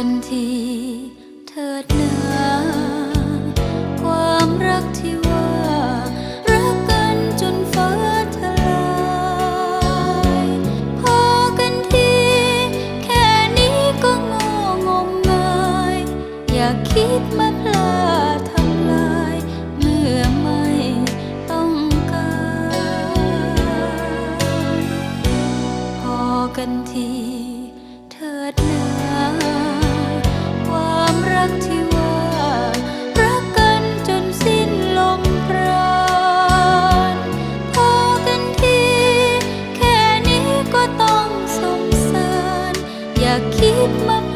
กันทีเถิดนาความรักที่ว่า รักกันจนฟ้าทลายพอกันที แค่นี้ก็งงงมงาย อย่าคิดมาพลาด อย่าคิดมาก